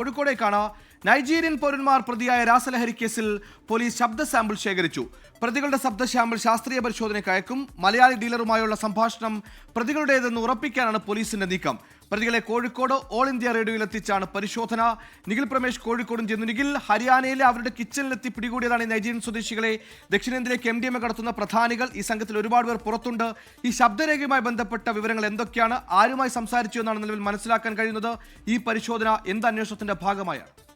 കോഴിക്കോടേക്കാണ് Nigerian പൗരന്മാർ പ്രതിയായ രാസലഹരി കേസിൽ പോലീസ് ശബ്ദ സാമ്പിൾ ശേഖരിച്ചു. പ്രതികളുടെ ശബ്ദ സാമ്പിൾ ശാസ്ത്രീയ പരിശോധനയ്ക്ക് അയക്കും. മലയാളി ഡീലറുമായുള്ള സംഭാഷണം പ്രതികളുടേതെന്ന് ഉറപ്പിക്കാനാണ് പോലീസിന്റെ നീക്കം. പ്രതികളെ കോഴിക്കോട് ഓൾ ഇന്ത്യ റേഡിയോയിൽ എത്തിച്ചാണ് പരിശോധന. നിഖിൽ പ്രമേഷ് കോഴിക്കോടും ചെന്നു നിഖിൽ ഹരിയാനയിലെ അവരുടെ കിച്ചണിലെത്തി പിടികൂടിയതാണ് ഈ നൈജീരിയൻ സ്വദേശികളെ. ദക്ഷിണേന്ത്യയിലേക്ക് എം ഡി എം കടത്തുന്ന പ്രധാനികൾ ഈ സംഘത്തിൽ ഒരുപാട് പേർ പുറത്തുണ്ട്. ഈ ശബ്ദരേഖയുമായി ബന്ധപ്പെട്ട വിവരങ്ങൾ എന്തൊക്കെയാണ്? ആരുമായി സംസാരിച്ചു എന്നാണ് നിലവിൽ മനസ്സിലാക്കാൻ കഴിയുന്നത്. ഈ പരിശോധന എന്ത് അന്വേഷണത്തിന്റെ ഭാഗമായാണ്?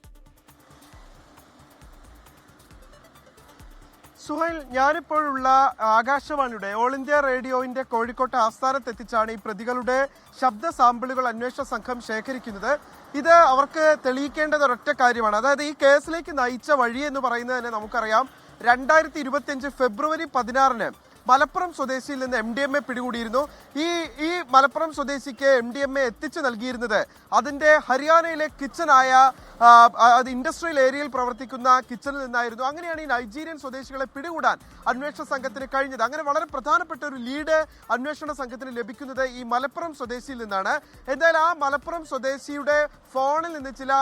സുഹൈൽ ഞാനിപ്പോഴുള്ള ആകാശവാണിയുടെ ഓൾ ഇന്ത്യ റേഡിയോയിന്റെ കോഴിക്കോട്ടെ ആസ്ഥാനത്തെത്തിച്ചാണ് ഈ പ്രതികളുടെ ശബ്ദ സാമ്പിളുകൾ അന്വേഷണ സംഘം ശേഖരിക്കുന്നത്. ഇത് അവർക്ക് തെളിയിക്കേണ്ടത് ഒരൊറ്റ കാര്യമാണ്. അതായത് ഈ കേസിലേക്ക് നയിച്ച വഴി എന്ന് പറയുന്നത് തന്നെ നമുക്കറിയാം. രണ്ടായിരത്തി ഇരുപത്തിയഞ്ച് ഫെബ്രുവരി പതിനാറിന് മലപ്പുറം സ്വദേശിയിൽ നിന്ന് എം ഡി എം എ പിടികൂടിയിരുന്നു. ഈ ഈ മലപ്പുറം സ്വദേശിക്ക് എം ഡി എം എ എത്തിച്ചു നൽകിയിരുന്നത് അതിന്റെ ഹരിയാനയിലെ കിച്ചനായ അത് ഇൻഡസ്ട്രിയൽ ഏരിയയിൽ പ്രവർത്തിക്കുന്ന കിച്ചണിൽ നിന്നായിരുന്നു. അങ്ങനെയാണ് ഈ നൈജീരിയൻ സ്വദേശികളെ പിടികൂടാൻ അന്വേഷണ സംഘത്തിന് കഴിഞ്ഞത്. അങ്ങനെ വളരെ പ്രധാനപ്പെട്ട ഒരു ലീഡ് അന്വേഷണ സംഘത്തിന് ലഭിക്കുന്നത് ഈ മലപ്പുറം സ്വദേശിയിൽ നിന്നാണ്. എന്തായാലും ആ മലപ്പുറം സ്വദേശിയുടെ ഫോണിൽ നിന്ന് ചില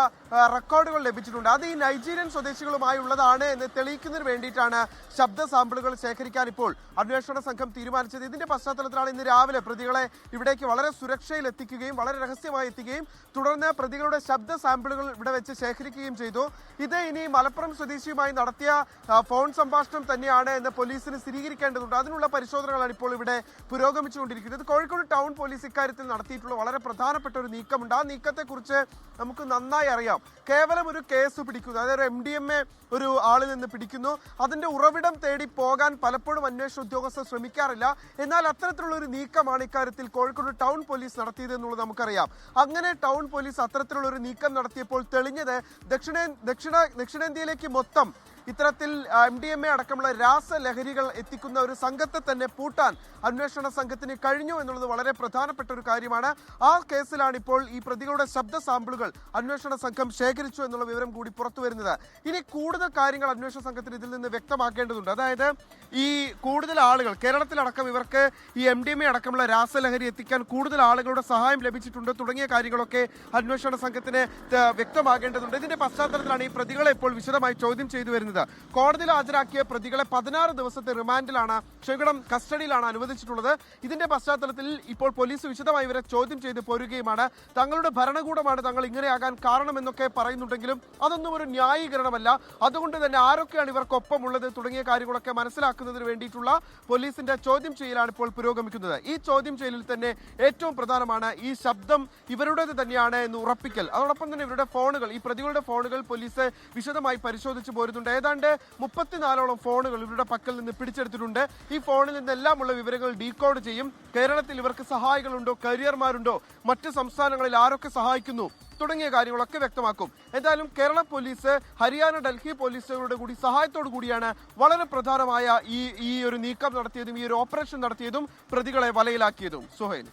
റെക്കോർഡുകൾ ലഭിച്ചിട്ടുണ്ട്. അത് ഈ നൈജീരിയൻ സ്വദേശികളുമായി ഉള്ളതാണ് എന്ന് തെളിയിക്കുന്നതിന് വേണ്ടിയിട്ടാണ് ശബ്ദ സാമ്പിളുകൾ ശേഖരിക്കാൻ ഇപ്പോൾ അന്വേഷണ സംഘം തീരുമാനിച്ചത്. ഇതിന്റെ പശ്ചാത്തലത്തിലാണ് ഇന്ന് രാവിലെ പ്രതികളെ ഇവിടേക്ക് വളരെ സുരക്ഷയിൽ എത്തിക്കുകയും വളരെ രഹസ്യമായി എത്തിക്കുകയും തുടർന്ന് പ്രതികളുടെ ശബ്ദ സാമ്പിളുകൾ ഇവിടെ വെച്ച് ശേഖരിക്കുകയും ചെയ്തു. ഇത് ഇനി മലപ്പുറം സ്വദേശിയുമായി നടത്തിയ ഫോൺ സംഭാഷണം തന്നെയാണ് എന്ന് പോലീസിന് സ്ഥിരീകരിക്കേണ്ടതുണ്ട്. അതിനുള്ള പരിശോധനകളാണ് ഇപ്പോൾ ഇവിടെ പുരോഗമിച്ചുകൊണ്ടിരിക്കുന്നത്. കോഴിക്കോട് ടൗൺ പോലീസ് ഇക്കാര്യത്തിൽ നടത്തിയിട്ടുള്ള വളരെ പ്രധാനപ്പെട്ട ഒരു നീക്കമുണ്ട്. ആ നീക്കത്തെക്കുറിച്ച് നമുക്ക് നന്നായി അറിയാം. കേവലം ഒരു കേസ് പിടിക്കുന്നു. അതായത് എം ഡി എം എ ഒരു ആളിൽ നിന്ന് പിടിക്കുന്നു. അതിന്റെ ഉറവിടം തേടി പോകാൻ പലപ്പോഴും അന്വേഷണ ഉദ്യോഗസ്ഥർ ശ്രമിക്കാറില്ല. എന്നാൽ അത്തരത്തിലുള്ള ഒരു നീക്കമാണ് ഇക്കാര്യത്തിൽ കോഴിക്കോട് ടൗൺ പോലീസ് നടത്തിയത് എന്നുള്ളത് നമുക്കറിയാം. അങ്ങനെ ടൗൺ പോലീസ് അത്തരത്തിലുള്ള ഒരു നീക്കം നടത്തിയപ്പോൾ തെളിഞ്ഞത് ദക്ഷിണേ ദക്ഷിണ ദക്ഷിണേന്ത്യയിലേക്ക് മൊത്തം ഇത്തരത്തിൽ എം ഡി എം എ അടക്കമുള്ള രാസലഹരികൾ എത്തിക്കുന്ന ഒരു സംഘത്തെ തന്നെ പൂട്ടാൻ അന്വേഷണ സംഘത്തിന് കഴിഞ്ഞു എന്നുള്ളത് വളരെ പ്രധാനപ്പെട്ട ഒരു കാര്യമാണ്. ആ കേസിലാണ് ഇപ്പോൾ ഈ പ്രതികളുടെ ശബ്ദ സാമ്പിളുകൾ അന്വേഷണ സംഘം ശേഖരിച്ചു എന്നുള്ള വിവരം കൂടി പുറത്തു വരുന്നത്. ഇനി കൂടുതൽ കാര്യങ്ങൾ അന്വേഷണ സംഘത്തിന് ഇതിൽ നിന്ന് വ്യക്തമാക്കേണ്ടതുണ്ട്. അതായത് ഈ കൂടുതൽ ആളുകൾ കേരളത്തിലടക്കം ഇവർക്ക് ഈ എം ഡി എം എ അടക്കമുള്ള രാസലഹരി എത്തിക്കാൻ കൂടുതൽ ആളുകളുടെ സഹായം ലഭിച്ചിട്ടുണ്ട് തുടങ്ങിയ കാര്യങ്ങളൊക്കെ അന്വേഷണ സംഘത്തിന് വ്യക്തമാകേണ്ടതുണ്ട്. ഇതിന്റെ പശ്ചാത്തലത്തിലാണ് ഈ പ്രതികളെ ഇപ്പോൾ വിശദമായി ചോദ്യം ചെയ്തു വരുന്നത്. കോടതിയിൽ ഹാജരാക്കിയ പ്രതികളെ പതിനാറ് ദിവസത്തെ റിമാൻഡിലാണ് ക്ഷമിക്കണം കസ്റ്റഡിയിലാണ് അനുവദിച്ചിട്ടുള്ളത്. ഇതിന്റെ പശ്ചാത്തലത്തിൽ ഇപ്പോൾ പോലീസ് വിശദമായി ഇവരെ ചോദ്യം ചെയ്ത് പോരുകയുമാണ്. തങ്ങളുടെ ഭരണകൂടമാണ് തങ്ങൾ ഇങ്ങനെയാകാൻ കാരണമെന്നൊക്കെ പറയുന്നുണ്ടെങ്കിലും അതൊന്നും ഒരു ന്യായീകരണമല്ല. അതുകൊണ്ട് തന്നെ ആരൊക്കെയാണ് ഇവർക്കൊപ്പമുള്ളത് തുടങ്ങിയ കാര്യങ്ങളൊക്കെ മനസ്സിലാക്കുന്നതിന് വേണ്ടിയിട്ടുള്ള പോലീസിന്റെ ചോദ്യം ചെയ്യലാണ് ഇപ്പോൾ പുരോഗമിക്കുന്നത്. ഈ ചോദ്യം ചെയ്യലിൽ തന്നെ ഏറ്റവും പ്രധാനമാണ് ഈ ശബ്ദം ഇവരുടേത് തന്നെയാണ് എന്ന് ഉറപ്പിക്കൽ. അതോടൊപ്പം തന്നെ ഇവരുടെ ഫോണുകൾ ഈ പ്രതികളുടെ ഫോണുകൾ പോലീസ് വിശദമായി പരിശോധിച്ചു പോരുന്നുണ്ട്. ഏതാണ്ട് മുപ്പത്തിനാലോളം ഫോണുകൾ ഇവരുടെ പക്കൽ നിന്ന് പിടിച്ചെടുത്തിട്ടുണ്ട്. ഈ ഫോണിൽ നിന്നെല്ലാമുള്ള വിവരങ്ങൾ ഡീകോഡ് ചെയ്യും. കേരളത്തിൽ ഇവർക്ക് സഹായികളുണ്ടോ? കരിയർമാരുണ്ടോ? മറ്റ് സംസ്ഥാനങ്ങളിൽ ആരൊക്കെ സഹായിക്കുന്നു? തുടങ്ങിയ കാര്യങ്ങളൊക്കെ വ്യക്തമാക്കും. എന്തായാലും കേരള പോലീസ് ഹരിയാന ഡൽഹി പോലീസുകളുടെ കൂടി സഹായത്തോടു കൂടിയാണ് വളരെ പ്രധാനമായ ഈ ഈ ഒരു നീക്കം നടത്തിയതും ഈ ഒരു ഓപ്പറേഷൻ നടത്തിയതും പ്രതികളെ വലയിലാക്കിയതും. സുഹൈൽ.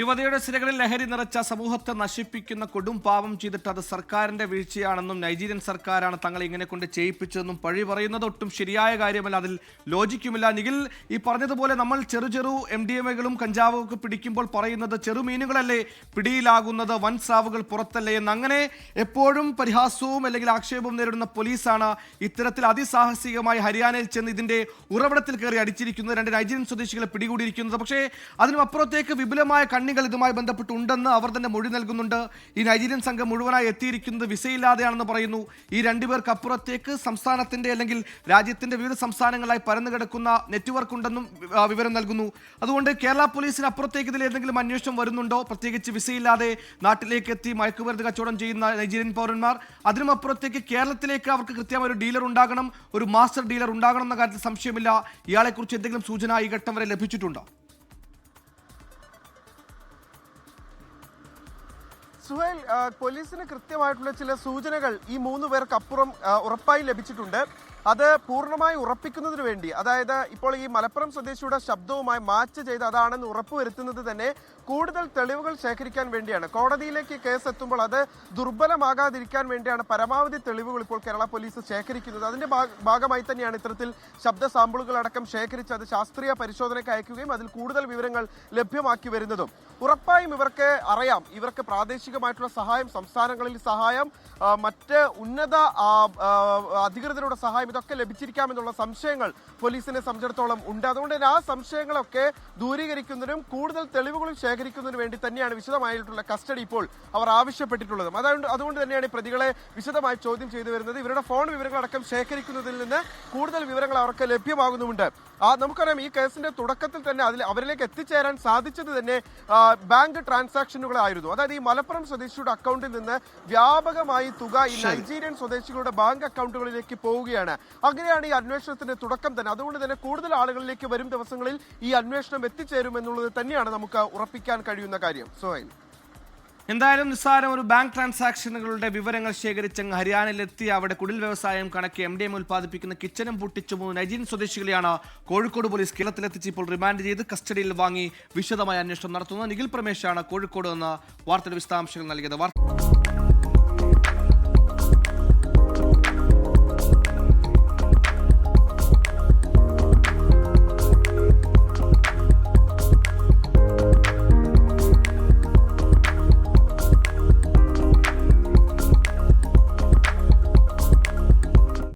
യുവതയുടെ സിരകളിൽ ലഹരി നിറച്ച സമൂഹത്തെ നശിപ്പിക്കുന്ന കൊടും പാപം ചെയ്തിട്ട് അത് സർക്കാരിന്റെ വീഴ്ചയാണെന്നും നൈജീരിയൻ സർക്കാരാണ് തങ്ങളെ ഇങ്ങനെ കൊണ്ട് ചെയ്യിപ്പിച്ചതെന്നും പഴി പറയുന്നത് ഒട്ടും ശരിയായ കാര്യമല്ല. അതിൽ ലോജിക്കുമില്ല. നിഖിൽ ഈ പറഞ്ഞതുപോലെ നമ്മൾ ചെറു ചെറു എം ഡി എം എകളും കഞ്ചാവും പിടിക്കുമ്പോൾ പറയുന്നത് ചെറുമീനുകളല്ലേ പിടിയിലാകുന്നത് വൻ സ്രാവുകൾ പുറത്തല്ലേ എന്ന് അങ്ങനെ എപ്പോഴും പരിഹാസവും അല്ലെങ്കിൽ ആക്ഷേപവും നേരിടുന്ന പോലീസാണ് ഇത്തരത്തിൽ അതിസാഹസികമായി ഹരിയാനയിൽ ചെന്ന് ഇതിന്റെ ഉറവിടത്തിൽ കയറി അടിച്ചിരിക്കുന്നത് രണ്ട് നൈജീരിയൻ സ്വദേശികളെ പിടികൂടിയിരിക്കുന്നത്. പക്ഷേ അതിനും അപ്പുറത്തേക്ക് വിപുലമായ കണ്ണികൾ ഇതുമായി ബന്ധപ്പെട്ടുണ്ടെന്ന് അവർ തന്നെ മൊഴി നൽകുന്നുണ്ട്. ഈ നൈജീരിയൻ സംഘം മുഴുവനായി എത്തിയിരിക്കുന്നത് വിസയില്ലാതെയാണെന്ന് പറയുന്നു. ഈ രണ്ടുപേർക്ക് അപ്പുറത്തേക്ക് സംസ്ഥാനത്തിന്റെ അല്ലെങ്കിൽ രാജ്യത്തിന്റെ വിവിധ സംസ്ഥാനങ്ങളായി പരന്നു കിടക്കുന്ന നെറ്റ്വർക്ക് ഉണ്ടെന്നും വിവരം നൽകുന്നു. അതുകൊണ്ട് കേരള പോലീസിന് അപ്പുറത്തേക്ക് ഇതിൽ ഏതെങ്കിലും അന്വേഷണം വരുന്നുണ്ടോ? പ്രത്യേകിച്ച് വിസയില്ലാതെ നാട്ടിലേക്ക് എത്തി മയക്കുമരുന്ന് കച്ചവടം ചെയ്യുന്ന നൈജീരിയൻ പൗരന്മാർ. അതിനും അപ്പുറത്തേക്ക് കേരളത്തിലേക്ക് അവർക്ക് കൃത്യമായ ഒരു ഡീലർ ഉണ്ടാകണം. ഒരു മാസ്റ്റർ ഡീലർ ഉണ്ടാകണം എന്ന കാര്യത്തിൽ സംശയമില്ല. ഇയാളെക്കുറിച്ച് എന്തെങ്കിലും സൂചന ഈ ഘട്ടം വരെ ലഭിച്ചിട്ടുണ്ടോ? സുഹേൽ പോലീസിന് കൃത്യമായിട്ടുള്ള ചില സൂചനകൾ ഈ മൂന്ന് പേർക്ക് അപ്പുറം ഉറപ്പായി ലഭിച്ചിട്ടുണ്ട്. അത് പൂർണമായി ഉറപ്പിക്കുന്നതിന് വേണ്ടി അതായത് ഇപ്പോൾ ഈ മലപ്പുറം സ്വദേശിയുടെ ശബ്ദവുമായി മാച്ച് ചെയ്ത് അതാണെന്ന് ഉറപ്പുവരുത്തുന്നത് തന്നെ കൂടുതൽ തെളിവുകൾ ശേഖരിക്കാൻ വേണ്ടിയാണ്. കോടതിയിലേക്ക് കേസ് എത്തുമ്പോൾ അത് ദുർബലമാകാതിരിക്കാൻ വേണ്ടിയാണ് പരമാവധി തെളിവുകൾ ഇപ്പോൾ കേരള പോലീസ് ശേഖരിക്കുന്നത്. അതിന്റെ ഭാഗമായി തന്നെയാണ് ഇത്തരത്തിൽ ശബ്ദ സാമ്പിളുകൾ അടക്കം ശേഖരിച്ച് അത് ശാസ്ത്രീയ പരിശോധനയ്ക്ക് അയക്കുകയും അതിൽ കൂടുതൽ വിവരങ്ങൾ ലഭ്യമാക്കി വരുന്നതും. ഉറപ്പായും ഇവർക്ക് അറിയാം. ഇവർക്ക് പ്രാദേശികമായിട്ടുള്ള സഹായം സംസ്ഥാനങ്ങളിൽ സഹായം മറ്റ് ഉന്നത അധികൃതരുടെ സഹായം ഇതൊക്കെ ലഭിച്ചിരിക്കാമെന്നുള്ള സംശയങ്ങൾ പോലീസിനെ സംബന്ധിച്ചിടത്തോളം ഉണ്ട്. അതുകൊണ്ട് തന്നെ ആ സംശയങ്ങളൊക്കെ ദൂരീകരിക്കുന്നതിനും കൂടുതൽ തെളിവുകൾ ശേഖരിക്കുന്നതിനു വേണ്ടി തന്നെയാണ് വിശദമായിട്ടുള്ള കസ്റ്റഡി ഇപ്പോൾ അവർ ആവശ്യപ്പെട്ടിട്ടുള്ളതും. അതുകൊണ്ട് അതുകൊണ്ട് തന്നെയാണ് പ്രതികളെ വിശദമായി ചോദ്യം ചെയ്തു വരുന്നത്. ഇവരുടെ ഫോൺ വിവരങ്ങളടക്കം ശേഖരിക്കുന്നതിൽ നിന്ന് കൂടുതൽ വിവരങ്ങൾ അവർക്ക് ലഭ്യമാകുന്നുമുണ്ട്. ആ നമുക്കറിയാം ഈ കേസിന്റെ തുടക്കത്തിൽ തന്നെ അതിൽ അവരിലേക്ക് എത്തിച്ചേരാൻ സാധിച്ചത് തന്നെ ബാങ്ക് ട്രാൻസാക്ഷനുകളായിരുന്നു അതായത് ഈ മലപ്പുറം സ്വദേശിയുടെ അക്കൗണ്ടിൽ നിന്ന് വ്യാപകമായി തുക ഈ നൈജീരിയൻ സ്വദേശികളുടെ ബാങ്ക് അക്കൗണ്ടുകളിലേക്ക് പോവുകയാണ്. അങ്ങനെയാണ് ഈ അന്വേഷണത്തിന്റെ തുടക്കം തന്നെ. അതുകൊണ്ട് തന്നെ കൂടുതൽ ആളുകളിലേക്ക് വരും ദിവസങ്ങളിൽ ഈ അന്വേഷണം എത്തിച്ചേരും എന്നുള്ളത് തന്നെയാണ് നമുക്ക് ഉറപ്പിക്കാൻ കഴിയുന്ന കാര്യം. സോഹൈൽ. എന്തായാലും നിസ്സാരം ഒരു ബാങ്ക് ട്രാൻസാക്ഷനുകളുടെ വിവരങ്ങൾ ശേഖരിച്ചങ്ങ് ഹരിയാനയിലെത്തി. അവിടെ കുടിൽ വ്യവസായം കണക്കി എം ഡി എം ഉൽപ്പാദിപ്പിക്കുന്ന കിച്ചനും പൊട്ടിച്ചു മൂന്ന് നജീൻ സ്വദേശികളെയാണ് കോഴിക്കോട് പോലീസ് കേരളത്തിലെത്തിച്ച് ഇപ്പോൾ റിമാൻഡ് ചെയ്ത് കസ്റ്റഡിയിൽ വാങ്ങി വിശദമായ അന്വേഷണം നടത്തുന്നത്. നിഖിൽ പ്രമേശാണ് കോഴിക്കോട് നിന്ന് വാർത്തയുടെ വിശദാംശങ്ങൾ നൽകിയത്. വാർത്ത